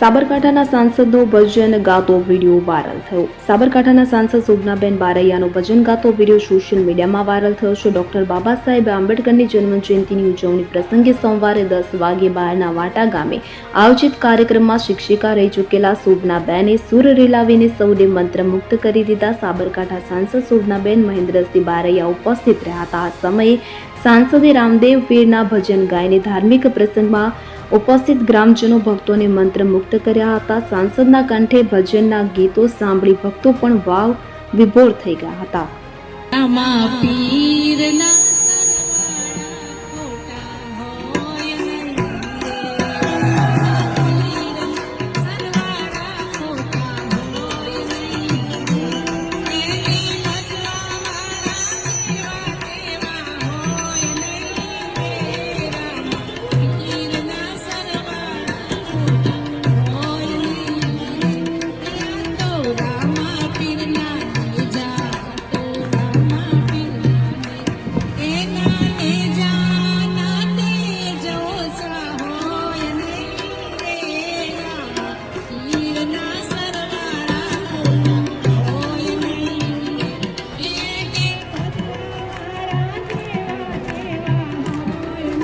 સાબરકાંઠાના સાંસદનો ભજન ગાતો video viral થયો. સાબરકાંઠાના સાંસદ શોભનાબેન બારૈયાનો ભજન ગાતો વીડિયો સોશિયલ મીડિયામાં વાયરલ થયો છે. ડોક્ટર બાબા સાહેબ આંબેડકરની જન્મજયંતિની ઉજવણી પ્રસંગે સોમવારે દસ વાગે બહારના વાટા ગામે આયોજિત કાર્યક્રમમાં શિક્ષિકા રહી ચૂકેલા શોભનાબેને સુર રેલાવીને સૌને મંત્રમુક્ત કરી દીધા. સાબરકાંઠા સાંસદ શોભનાબેન મહેન્દ્રસિંહ બારૈયા ઉપસ્થિત રહ્યા હતા. આ સમયે સાંસદે રામદેવ પીરના ભજન ગાયને ધાર્મિક પ્રસંગમાં ઉપસ્થિત ગ્રામજનો ભક્તોને મંત્રમુગ્ધ કર્યા હતા. સાંસદના કંઠે ભજનના ગીતો સાંભળી ભક્તો પણ વાવ વિભોર થઈ ગયા હતા.